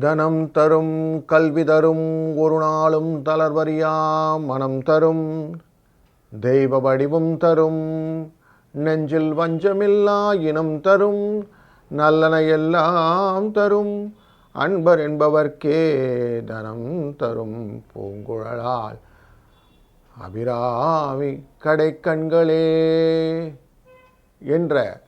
தனம் தரும் கல்வி தரும் ஒரு நாளும் தளர்வறியா மனம் தரும். தெய்வ வடிவம் தரும். நெஞ்சில் வஞ்சமில்லா இனம் தரும். நல்லன எல்லாம் தரும். அன்பர் என்பவர்க்கே தனம் தரும் பூங்குழலால். அபிராமி கடைக்கண்களே என்ற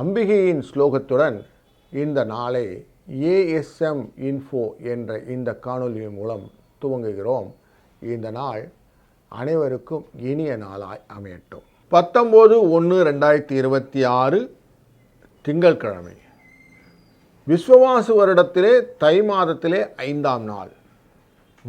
அம்பிகையின் ஸ்லோகத்துடன் இந்த நாளை ஏஎஸ்எம் இன்ஃபோ என்ற இந்த காணொலி மூலம் துவங்குகிறோம். இந்த நாள் அனைவருக்கும் இனிய நாளாய் அமையட்டும். பத்தொம்போது ஒன்று ரெண்டாயிரத்தி இருபத்தி ஆறு திங்கட்கிழமை. விஸ்வவாசு வருடத்திலே தை மாதத்திலே ஐந்தாம் நாள்.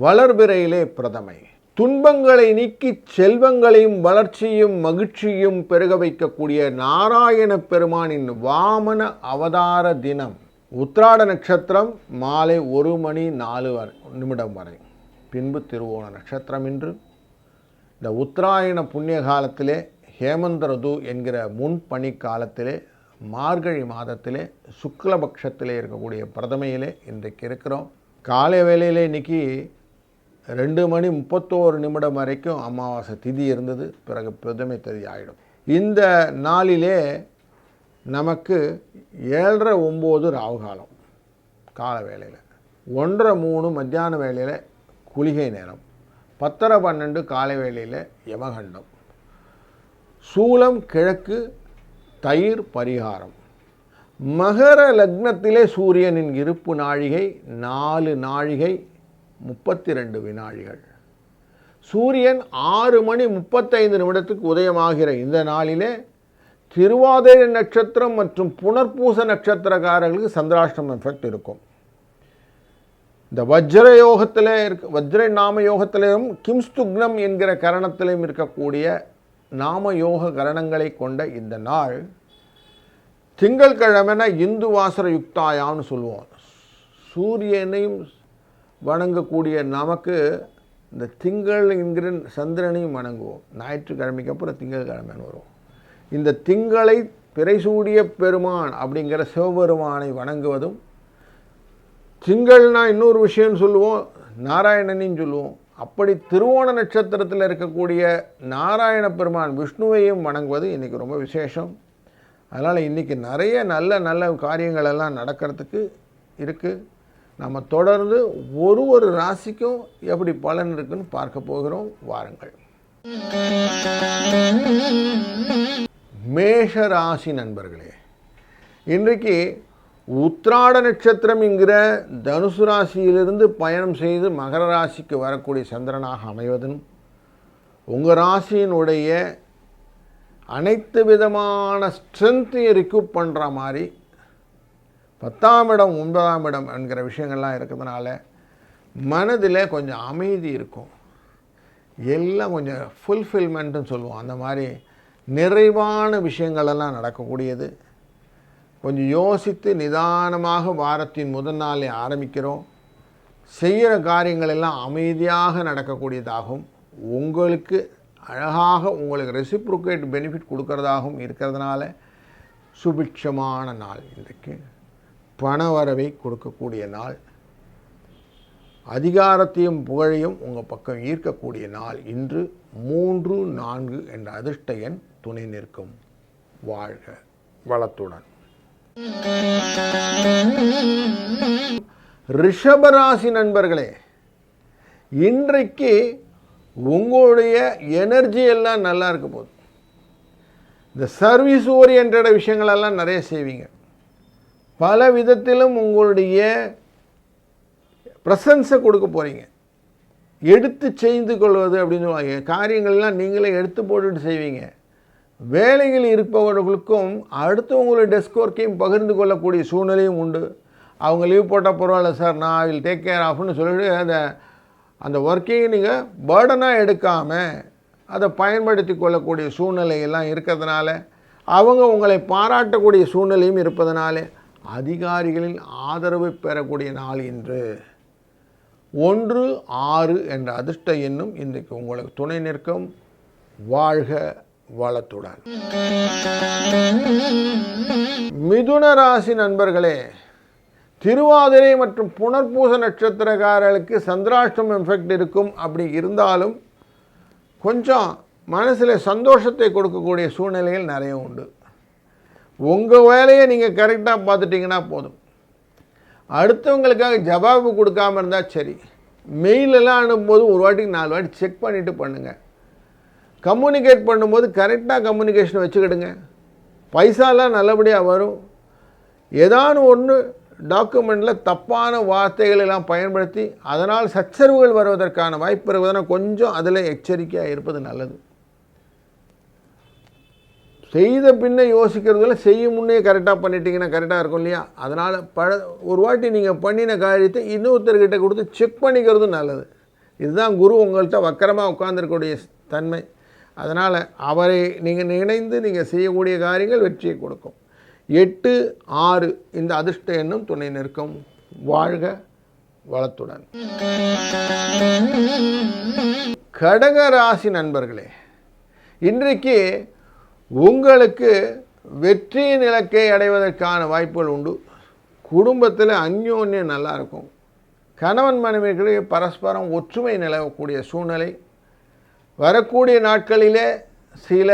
வளர்பிறையிலே பிரதமை. துன்பங்களை நீக்கி செல்வங்களையும் வளர்ச்சியும் மகிழ்ச்சியும் பெருக வைக்கக்கூடிய நாராயண பெருமானின் வாமன அவதார தினம். உத்ராட நட்சத்திரம் மாலை ஒரு மணி நாலு வரை நிமிடம் வரை. பின்பு திருவோண நட்சத்திரம் இன்று. இந்த உத்தராயண புண்ணிய காலத்திலே ஹேமந்த ருது என்கிற முன்பனி காலத்திலே மார்கழி மாதத்திலே சுக்லபக்ஷத்திலே இருக்கக்கூடிய பிரதமையிலே இன்றைக்கு இருக்கிறோம். காலை வேளையிலே இன்னைக்கு ரெண்டு மணி முப்பத்தோரு நிமிடம் வரைக்கும் அமாவாசை திதி இருந்தது. பிறகு பிரதமை திதி ஆகிடும் இந்த நாளிலே நமக்கு ஏழரை ஒம்பது ராவுகாலம் கால வேளையில். ஒன்றரை மூணு மத்தியான வேளையில் குளிகை நேரம். பத்தரை பன்னெண்டு காலை வேளையில் யமகண்டம். சூலம் கிழக்கு தயிர் பரிகாரம். மகர லக்னத்திலே சூரியனின் இருப்பு நாழிகை நாலு நாழிகை முப்பத்தி ரெண்டு வினாழிகள் சூரியன் ஆறு மணி முப்பத்தைந்து நிமிடத்துக்கு உதயமாகிற இந்த நாளிலே திருவாதிரை நட்சத்திரம் மற்றும் புனர்பூச நட்சத்திரக்காரர்களுக்கு சந்திராஷ்டிரம் எஃபெக்ட் இருக்கும். இந்த வஜ்ர யோகத்தில் இருக்க வஜ்ர நாம யோகத்திலும் கிம்ஸ்துக்னம் என்கிற கரணத்திலும் இருக்கக்கூடிய நாம யோக கரணங்களை கொண்ட இந்த நாள் திங்கள்கிழமைனா இந்து வாசர யுக்தாயான்னு சொல்லுவோம். சூரியனையும் வணங்கக்கூடிய நமக்கு இந்த திங்கள் என்கிற சந்திரனையும் வணங்குவோம். ஞாயிற்றுக்கிழமைக்கு அப்புறம் திங்கள்கிழமைன்னு வரும் இந்த திங்களை பிறைசூடிய பெருமான் அப்படிங்கிற சிவபெருமானை வணங்குவதும் திங்கள்னா இன்னொரு விஷயம் சொல்லுவோம் நாராயணனின்னு சொல்லுவோம். அப்படி திருவோண நட்சத்திரத்தில் இருக்கக்கூடிய நாராயண பெருமான் விஷ்ணுவையும் வணங்குவது இன்றைக்கி ரொம்ப விசேஷம். அதனால் இன்றைக்கி நிறைய நல்ல நல்ல காரியங்கள் எல்லாம் நடக்கிறதுக்கு இருக்குது நம்ம தொடர்ந்து ஒரு ஒரு ராசிக்கும் எப்படி பலன் இருக்குன்னு பார்க்க போகிறோம். வாருங்கள். மேஷ ராசி நண்பர்களே இன்றைக்கு உத்ராட நட்சத்திரம் என்கிற தனுசு ராசியிலிருந்து பயணம் செய்து மகர ராசிக்கு வரக்கூடிய சந்திரனாக அமைவதும் உங்கள் ராசியினுடைய அனைத்து விதமான ஸ்ட்ரென்த்தையும் ரிக்யூப் பண்ணுற மாதிரி பத்தாம் இடம் ஒன்பதாம் இடம் என்கிற விஷயங்கள்லாம் இருக்கிறதுனால மனதில் கொஞ்சம் அமைதி இருக்கும். எல்லாம் கொஞ்சம் ஃபுல்ஃபில்மெண்ட்டுன்னு சொல்லுவோம். அந்த மாதிரி நிறைவான விஷயங்களெல்லாம் நடக்கக்கூடியது. கொஞ்சம் யோசித்து நிதானமாக வாரத்தின் முதல் நாளை ஆரம்பிக்கிறோம். செய்கிற காரியங்கள் எல்லாம் அமைதியாக நடக்கக்கூடியதாகவும் உங்களுக்கு அழகாக உங்களுக்கு ரெசிப்ரோகேட் பெனிஃபிட் கொடுக்கறதாகவும் இருக்கிறதுனால சுபிக்ஷமான நாள் இன்றைக்கு. பணவரவை கொடுக்கக்கூடிய நாள். அதிகாரத்தையும் புகழையும் உங்கள் பக்கம் ஈர்க்கக்கூடிய நாள் இன்று மூன்று நான்கு என்ற அதிர்ஷ்ட எண் துணை நிற்கும். வாழ்க வளத்துடன். ரிஷபராசி நண்பர்களே இன்றைக்கு உங்களுடைய எனர்ஜி எல்லாம் நல்லா இருக்க போகுது. இந்த சர்வீஸ் ஓரியன்ட விஷயங்களெல்லாம் நிறைய செய்வீங்க. பல விதத்திலும் உங்களுடைய ப்ரெசன்ஸை கொடுக்க போகிறீங்க எடுத்து செய்து கொள்வது அப்படின்னு சொல்லுவாங்க. காரியங்கள்லாம் நீங்களே எடுத்து போட்டுட்டு செய்வீங்க. வேலையில் இருப்பவர்களுக்கும் அடுத்தவங்களுடைய டெஸ்க் ஒர்க்கையும் பகிர்ந்து கொள்ளக்கூடிய சூழ்நிலையும் உண்டு. அவங்க லீவ் போட்டால் பரவாயில்ல சார் நான் வில் டேக் கேர் ஆஃப்னு சொல்லிட்டு அந்த அந்த ஒர்க்கையும் நீங்கள் பேர்டனாக எடுக்காமல் அதை பயன்படுத்தி கொள்ளக்கூடிய சூழ்நிலையெல்லாம் இருக்கிறதுனால அவங்க உங்களை பாராட்டக்கூடிய சூழ்நிலையும் இருப்பதனாலே அதிகாரிகளின் ஆதரவு பெறக்கூடிய நாள் இன்று. ஒன்று ஆறு என்ற அதிர்ஷ்ட எண்ணும் இன்றைக்கு உங்களுக்கு துணை நிற்கும். வாழ்க வளத்துடன். மிதுன ராசி நண்பர்களே திருவாதிரை மற்றும் புனர்பூச நட்சத்திரக்காரர்களுக்கு சந்திராஷ்டம் எஃபெக்ட் இருக்கும். அப்படி இருந்தாலும் கொஞ்சம் மனசில் சந்தோஷத்தை கொடுக்கக்கூடிய சூழ்நிலைகள் நிறைய உண்டு. உங்கள் வேலையை நீங்கள் கரெக்டாக பார்த்துட்டிங்கன்னா போதும். அடுத்தவங்களுக்காக ஜவாபு கொடுக்காம இருந்தால் சரி. மெயிலெல்லாம் அனுப்பும்போது ஒரு வாட்டிக்கு நாலு வாட்டி செக் பண்ணிவிட்டு பண்ணுங்கள் கம்யூனிகேட் பண்ணும்போது கரெக்டாக கம்யூனிகேஷன் வச்சுக்கிடுங்க. பைசாலாம் நல்லபடியாக வரும். ஏதானு ஒன்று டாக்குமெண்ட்டில் தப்பான வார்த்தைகள் எல்லாம் பயன்படுத்தி அதனால் சச்சரவுகள் வருவதற்கான வாய்ப்பு இருப்பதனால் கொஞ்சம் அதில் எச்சரிக்கையாக இருப்பது நல்லது. செய்த பின்ன யோசிக்கிறதுல செய்யும் முன்னே கரெக்டாக பண்ணிட்டீங்கன்னா கரெக்டாக இருக்கும் இல்லையா? அதனால் பழ ஒரு வாட்டி நீங்கள் பண்ணின காரியத்தை இன்னொருத்தர்கிட்ட கொடுத்து செக் பண்ணிக்கிறது நல்லது. இதுதான் குரு உங்கள்கிட்ட வக்கரமாக உட்காந்துருக்கக்கூடிய தன்மை. அதனால் அவரை நீங்கள் நினைந்து நீங்கள் செய்யக்கூடிய காரியங்கள் வெற்றியை கொடுக்கும். எட்டு ஆறு இந்த அதிர்ஷ்ட எண்ணும் துணை நிற்கும். வாழ்க வளத்துடன். கடக ராசி நண்பர்களே இன்றைக்கு உங்களுக்கு வெற்றியின் இலக்கை அடைவதற்கான வாய்ப்புகள் உண்டு. குடும்பத்தில் அந்யோன்யம் நல்லாயிருக்கும் கணவன் மனைவிகளிடையே பரஸ்பரம் ஒற்றுமை நிலவக்கூடிய சூழ்நிலை. வரக்கூடிய நாட்களிலே சில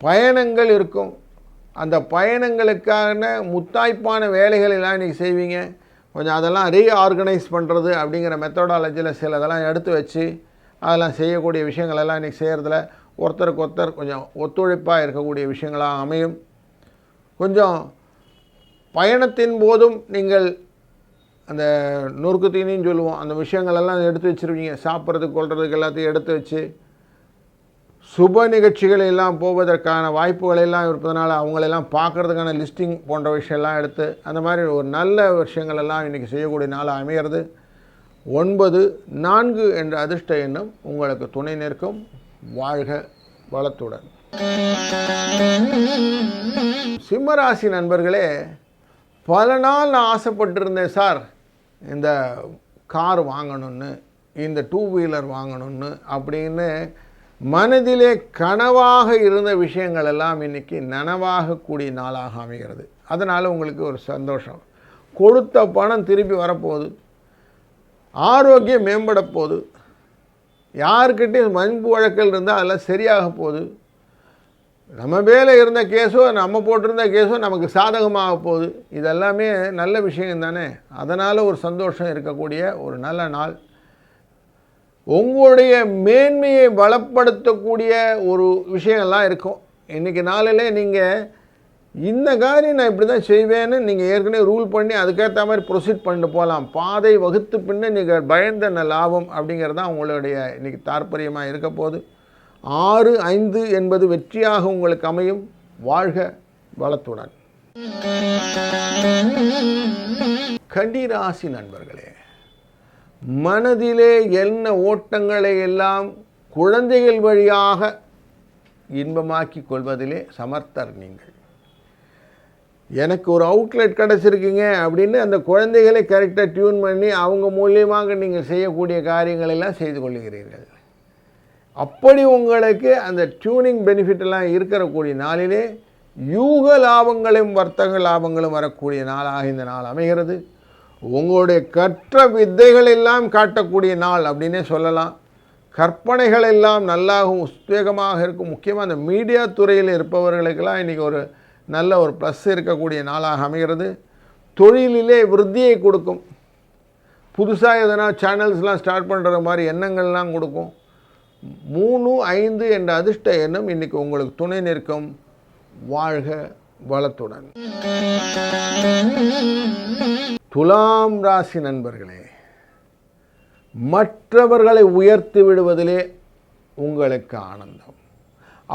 பயணங்கள் இருக்கும். அந்த பயணங்களுக்கான முத்தாய்ப்பான வேலைகள் எல்லாம் இன்றைக்கி செய்வீங்க. கொஞ்சம் அதெல்லாம் ரீஆர்கனைஸ் பண்ணுறது அப்படிங்கிற மெத்தடாலஜியில் சில இதெல்லாம் எடுத்து வச்சு அதெல்லாம் செய்யக்கூடிய விஷயங்கள் எல்லாம் இன்றைக்கி செய்கிறதுல ஒருத்தருக்கு ஒருத்தர் கொஞ்சம் ஒத்துழைப்பாக இருக்கக்கூடிய விஷயங்களாக அமையும். கொஞ்சம் பயணத்தின் போதும் நீங்கள் அந்த நொறுக்கு தீனின்னு சொல்லுவோம் அந்த விஷயங்களெல்லாம் எடுத்து வச்சுருவீங்க சாப்பிட்றதுக்கு கொள்றதுக்கு எல்லாத்தையும் எடுத்து வச்சு சுப நிகழ்ச்சிகளெல்லாம் போவதற்கான வாய்ப்புகளெல்லாம் இருப்பதனால அவங்களெல்லாம் பார்க்குறதுக்கான லிஸ்டிங் போன்ற விஷயம்லாம் எடுத்து அந்த மாதிரி ஒரு நல்ல விஷயங்கள் எல்லாம் இன்றைக்கி செய்யக்கூடிய நாளாக அமைகிறது ஒன்பது நான்கு என்ற அதிர்ஷ்ட எண்ணம் உங்களுக்கு துணை நிற்கும். வாழ்க வளத்துடன். சிம்மராசி நண்பர்களே பல நாள் நான் ஆசைப்பட்டிருந்தேன் சார் இந்த கார் வாங்கணும்னு இந்த டூ வீலர் வாங்கணும்னு அப்படின்னு மனதிலே கனவாக இருந்த விஷயங்கள் எல்லாம் இன்றைக்கி நனவாகக்கூடிய நாளாக அமைகிறது. அதனால் உங்களுக்கு ஒரு சந்தோஷம். கொடுத்த பணம் திருப்பி வரப்போகுது. ஆரோக்கியம் மேம்பட போகுது. யாருக்கிட்டையும் மண்பு வழக்கல் இருந்தால் அதெல்லாம் சரியாக போகுது. நம்ம மேலே இருந்த கேஸோ நம்ம போட்டிருந்த கேஸோ நமக்கு சாதகமாக போகுது. இதெல்லாமே நல்ல விஷயம் தானே. அதனால் ஒரு சந்தோஷம் இருக்கக்கூடிய ஒரு நல்ல நாள். உங்களுடைய மேன்மையை பலப்படுத்தக்கூடிய ஒரு விஷயங்கள்லாம் இருக்கும். இன்றைக்கி நாளில் நீங்கள் இந்த காரியம் நான் இப்படி தான் செய்வேன்னு நீங்கள் ஏற்கனவே ரூல் பண்ணி அதுக்கேற்ற மாதிரி ப்ரொசீட் பண்ணிட்டு போகலாம். பாதை வகுத்து பின்ன நீங்கள் பயந்த லாபம் அப்படிங்கிறது தான் உங்களுடைய இன்றைக்கி தாற்பயமாக இருக்க போகுது. ஆறு ஐந்து என்பது வெற்றியாக உங்களுக்கு அமையும். வாழ்க வளத்துடன். கண்டிராசி நண்பர்களே மனதிலே என்ன ஓட்டங்களை எல்லாம் குழந்தைகள் வழியாக இன்பமாக்கி கொள்வதிலே சமர்த்தர் நீங்கள். எனக்கு ஒரு அவுட்லெட் கிடச்சிருக்குங்க அப்படின்னு அந்த குழந்தைகளை கரெக்டாக டியூன் பண்ணி அவங்க மூலியமாக நீங்கள் செய்யக்கூடிய காரியங்களெல்லாம் செய்து கொள்கிறீர்கள். அப்படி உங்களுக்கு அந்த டியூனிங் பெனிஃபிட்டெல்லாம் இருக்கிறக்கூடிய நாளிலே யூக லாபங்களும் வர்த்தக லாபங்களும் வரக்கூடிய நாளாக இந்த நாள் அமைகிறது. உங்களுடைய கற்ற வித்தைகள் எல்லாம் காட்டக்கூடிய நாள் அப்படின்னே சொல்லலாம். கற்பனைகள் எல்லாம் நல்லாகவும் உத்வேகமாக இருக்கும். முக்கியமாக அந்த மீடியா துறையில் இருப்பவர்களுக்கெல்லாம் இன்றைக்கி ஒரு நல்ல ஒரு ப்ளஸ் இருக்கக்கூடிய நாளாக அமைகிறது. தொழிலிலே விருத்தியை கொடுக்கும். புதுசாக எதனா சேனல்ஸ்லாம் ஸ்டார்ட் பண்ணுற மாதிரி எண்ணங்கள்லாம் கொடுக்கும். மூணு ஐந்து என்ற அதிர்ஷ்ட எண்ணம் இன்றைக்கி உங்களுக்கு துணை நிற்கும். வாழ்க வளத்துடன். துலாம் ராசி நண்பர்களே மற்றவர்களை உயர்த்தி விடுவதிலே உங்களுக்கு ஆனந்தம்.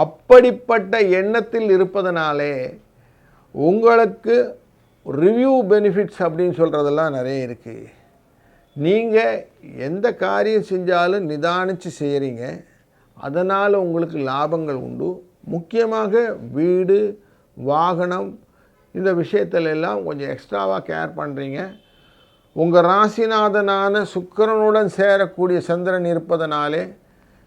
அப்படிப்பட்ட எண்ணத்தில் இருப்பதனாலே உங்களுக்கு ரிவ்யூ பெனிஃபிட்ஸ் அப்படின்னு சொல்கிறதெல்லாம் நிறைய இருக்குது நீங்கள் எந்த காரியம் செஞ்சாலும் நிதானித்து செய்கிறீங்க அதனால் உங்களுக்கு லாபங்கள் உண்டு. முக்கியமாக வீடு வாகனம் இந்த விஷயத்துல எல்லாம் கொஞ்சம் எக்ஸ்ட்ராவாக கேர் பண்ணுறீங்க உங்கள் ராசிநாதனான சுக்கரனுடன் சேரக்கூடிய சந்திரன் இருப்பதனாலே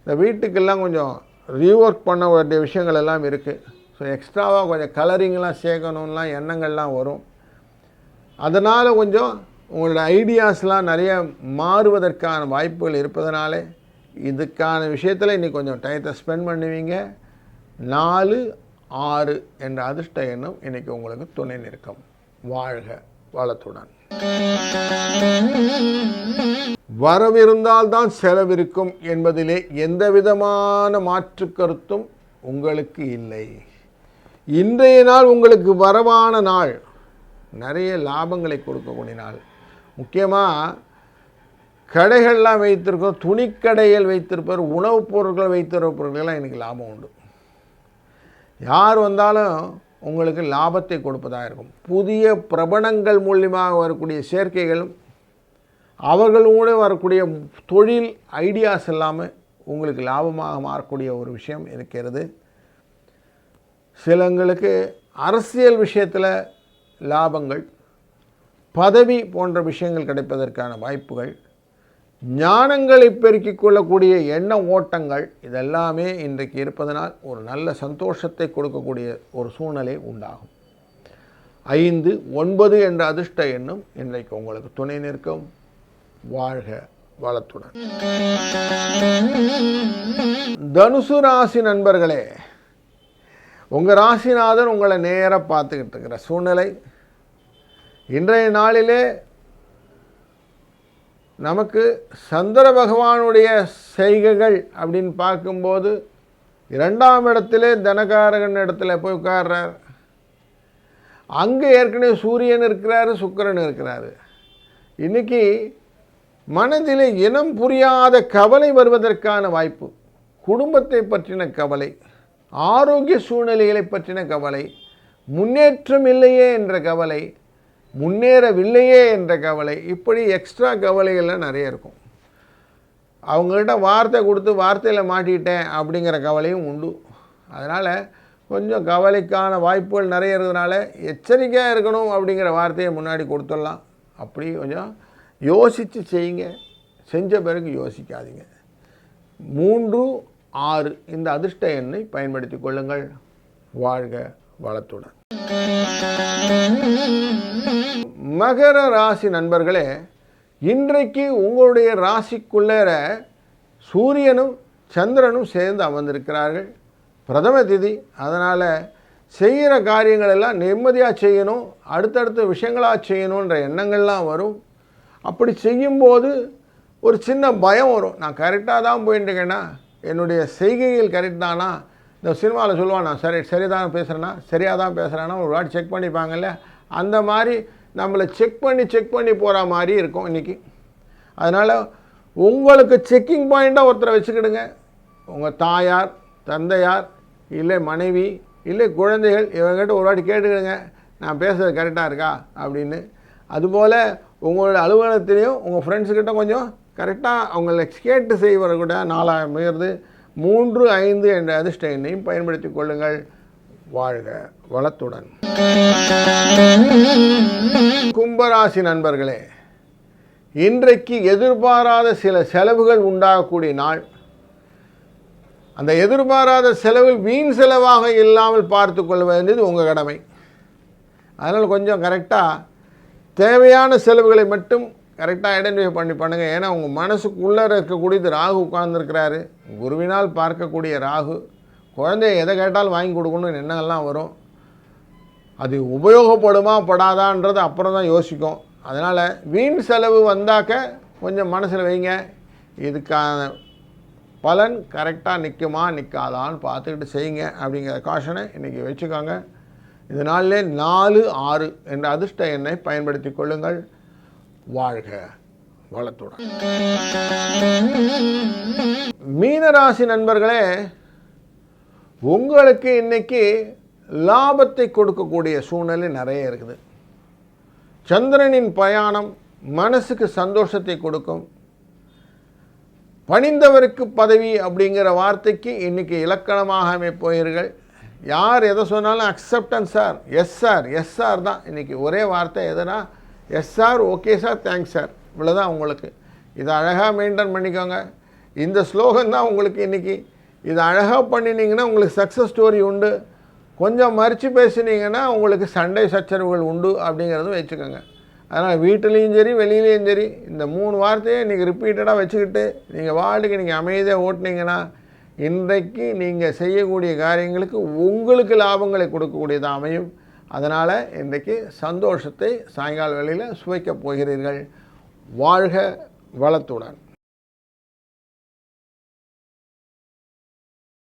இந்த வீட்டுக்கெல்லாம் கொஞ்சம் ரீஒர்க் பண்ண வேண்டிய விஷயங்கள் எல்லாம் இருக்குது ஸோ எக்ஸ்ட்ராவாக கொஞ்சம் கலரிங்லாம் சேர்க்கணும்லாம் எண்ணங்கள்லாம் வரும். அதனால் கொஞ்சம் உங்களோட ஐடியாஸ்லாம் நிறைய மாறுவதற்கான வாய்ப்புகள் இருப்பதனாலே இதுக்கான விஷயத்தில் இன்னைக்கு கொஞ்சம் டயத்தை ஸ்பெண்ட் பண்ணுவீங்க. நாலு ஆறு என்ற அதிர்ஷ்ட எண்ணம் இன்றைக்கி உங்களுக்கு துணை நிற்கும். வாழ்க வளத்துடன். வரவிருந்தால் தான் செலவிருக்கும் என்பதிலே எந்த விதமான மாற்று கருத்தும் உங்களுக்கு இல்லை. இன்றைய நாள் உங்களுக்கு வரவான நாள். நிறைய லாபங்களை கொடுக்கக்கூடிய நாள். முக்கியமாக கடைகள்லாம் வைத்திருக்கோம் துணிக்கடைகள் வைத்திருப்பவர் உணவுப் பொருட்கள் வைத்திருப்பவர்களெல்லாம் எனக்கு லாபம் உண்டு. யார் வந்தாலும் உங்களுக்கு லாபத்தை கொடுப்பதாக இருக்கும். புதிய பிரபணங்கள் மூலியமாக வரக்கூடிய சேர்க்கைகளும் அவர்களோட வரக்கூடிய தொழில் ஐடியாஸ் எல்லாமே உங்களுக்கு லாபமாக மாறக்கூடிய ஒரு விஷயம் இருக்கிறது. சிலங்களுக்கு அரசியல் விஷயத்தில் லாபங்கள் பதவி போன்ற விஷயங்கள் கிடைப்பதற்கான வாய்ப்புகள் ஞானங்களை பெருக்கிக் கொள்ளக்கூடிய எண்ண ஓட்டங்கள் இதெல்லாமே இன்றைக்கு இருப்பதனால் ஒரு நல்ல சந்தோஷத்தை கொடுக்கக்கூடிய ஒரு சூழ்நிலை உண்டாகும். ஐந்து ஒன்பது என்ற அதிர்ஷ்ட எண்ணும் இன்றைக்கு உங்களுக்கு துணை நிற்கும். வாழ்க வளத்துடன். தனுசு ராசி நண்பர்களே உங்கள் ராசிநாதன் உங்களை நேராக பார்த்துக்கிட்டு இருக்கிற சூழ்நிலை. இன்றைய நாளிலே நமக்கு சந்திர பகவானுடைய செய்கைகள் அப்படின்னு பார்க்கும்போது இரண்டாம் இடத்திலே தனகாரகன் இடத்துல போய் உட்கார்றார். அங்கே ஏற்கனவே சூரியன் இருக்கிறாரு சுக்கரன் இருக்கிறாரு. இன்னைக்கு மனதிலே இனம் புரியாத கவலை வருவதற்கான வாய்ப்பு குடும்பத்தை பற்றின கவலை ஆரோக்கிய சூழ்நிலைகளை பற்றின கவலை முன்னேற்றம் இல்லையே என்ற கவலை முன்னேறவில்லையே என்ற கவலை இப்படி எக்ஸ்ட்ரா கவலைகள்லாம் நிறைய இருக்கும். அவங்கள்ட்ட வார்த்தை கொடுத்து வார்த்தையில் மாட்டிக்கிட்டேன் அப்படிங்கிற கவலையும் உண்டு. அதனால் கொஞ்சம் கவலைக்கான வாய்ப்புகள் நிறைய இருக்கிறதுனால எச்சரிக்கையாக இருக்கணும் அப்படிங்கிற வார்த்தையை முன்னாடி கொடுத்துடலாம். அப்படி கொஞ்சம் யோசித்து செய்யுங்க. செஞ்ச பிறகு யோசிக்காதீங்க. மூன்று ஆறு. இந்த அதிர்ஷ்ட எண்ணை பயன்படுத்தி கொள்ளுங்கள். வாழ்க வளத்துடன். மகர ராசி நண்பர்களே இன்றைக்கு உங்களுடைய ராசிக்குள்ளேற சூரியனும் சந்திரனும் சேர்ந்து அமர்ந்திருக்கிறார்கள். பிரதம திதி. அதனால் செய்கிற காரியங்கள் எல்லாம் நிம்மதியாக செய்யணும். அடுத்தடுத்த விஷயங்களாக செய்யணுன்ற எண்ணங்கள்லாம் வரும். அப்படி செய்யும்போது ஒரு சின்ன பயம் வரும். நான் கரெக்டாக தான் போயிட்டுருக்கேன்னா என்னுடைய செய்கைகள் கரெக்ட் தானா இந்த சினிமாவில் சொல்லுவான் நான் சரி சரிதான் பேசுகிறேன்னா சரியாக தான் பேசுகிறேன்னா ஒரு வாட்டி செக் பண்ணிப்பாங்கல்ல? அந்த மாதிரி நம்மளை செக் பண்ணி செக் பண்ணி போகிற மாதிரி இருக்கும் இன்றைக்கி அதனால் உங்களுக்கு செக்கிங் பாயிண்ட்டாக ஒருத்தரை வச்சுக்கிடுங்க. உங்கள் தாயார் தந்தையார் இல்லை மனைவி இல்லை குழந்தைகள் இவங்ககிட்ட ஒரு வாட்டி கேட்டுக்கிடுங்க. நான் பேசுகிறது கரெக்டாக இருக்கா? அப்படின்னு. அதுபோல் உங்களோட அலுவலகத்திலையும் உங்கள் ஃப்ரெண்ட்ஸுக்கிட்ட கொஞ்சம் கரெக்டாக அவங்களை கேட்டு செய்வதை கூட நாலாயிரம் உயர்ந்து மூன்று ஐந்து என்ற அதிர்ஷ்ட எண்ணையும் பயன்படுத்தி கொள்ளுங்கள். வாழ்க வளத்துடன். கும்பராசி நண்பர்களே இன்றைக்கு எதிர்பாராத சில செலவுகள் உண்டாகக்கூடிய நாள். அந்த எதிர்பாராத செலவில் வீண் செலவாக இல்லாமல் பார்த்து கொள்ள வேண்டியது உங்கள் கடமை. அதனால் கொஞ்சம் கரெக்டாக தேவையான செலவுகளை மட்டும் கரெக்டாக ஐடென்டிஃபை பண்ணி பண்ணுங்கள் ஏன்னா உங்கள் மனசுக்குள்ளே இருக்கக்கூடியது ராகு உட்கார்ந்துருக்கிறாரு. குருவினால் பார்க்கக்கூடிய ராகு. குழந்தைய எதை கேட்டாலும் வாங்கி கொடுக்கணும்னு எண்ணங்கள்லாம் வரும். அது உபயோகப்படுமா படாதான்றது அப்புறம் தான் யோசிக்கும். அதனால் வீண் செலவு வந்தாக்க கொஞ்சம் மனசில் வைங்க. இதுக்கான பலன் கரெக்டாக நிற்குமா நிற்காதான்னு பார்த்துக்கிட்டு செய்யுங்க அப்படிங்கிற காஷனை இன்றைக்கி வச்சுக்கோங்க. இதனாலே நாலு ஆறு என்ற அதிர்ஷ்ட எண்ணை பயன்படுத்தி கொள்ளுங்கள். வாழ்க வளத்துடன். மீனராசி நண்பர்களே உங்களுக்கு இன்னைக்கு லாபத்தை கொடுக்கக்கூடிய சூழ்நிலை நிறைய இருக்குது. சந்திரனின் பயணம் மனசுக்கு சந்தோஷத்தை கொடுக்கும். பணிந்தவருக்கு பதவி அப்படிங்கிற வார்த்தைக்கு இன்னைக்கு இலக்கணமாக அமைப்போயீர்கள் யார் எதை சொன்னாலும் acceptance sir yes sir yes sir தான். இன்னைக்கு ஒரே வார்த்தை எதுனா yes sir okay sir thanks sir இவ்வளோதான் உங்களுக்கு. இதை அழகாக மெயின்டைன் பண்ணிக்கோங்க. இந்த ஸ்லோகம் தான் உங்களுக்கு இன்றைக்கி இதை அழகாக பண்ணினீங்கன்னா உங்களுக்கு சக்ஸஸ் ஸ்டோரி உண்டு. கொஞ்சம் மறித்து பேசுனீங்கன்னா உங்களுக்கு சண்டை சச்சரவுகள் உண்டு அப்படிங்கிறதும் வச்சுக்கோங்க. அதனால் வீட்டிலையும் சரி வெளியிலையும் சரி இந்த மூணு வார்த்தையை இன்றைக்கி ரிப்பீட்டடாக வச்சுக்கிட்டு நீங்கள் வார்டுக்கு நீங்கள் அமைதியாக ஓட்டினீங்கன்னா இன்றைக்கு நீங்கள் செய்யக்கூடிய காரியங்களுக்கு உங்களுக்கு லாபங்களை கொடுக்கக்கூடியதாக அமையும். அதனால் இன்றைக்கு சந்தோஷத்தை சாயங்கால வேளையில் சுவைக்கப் போகிறீர்கள். வாழ்க வளத்துடன்.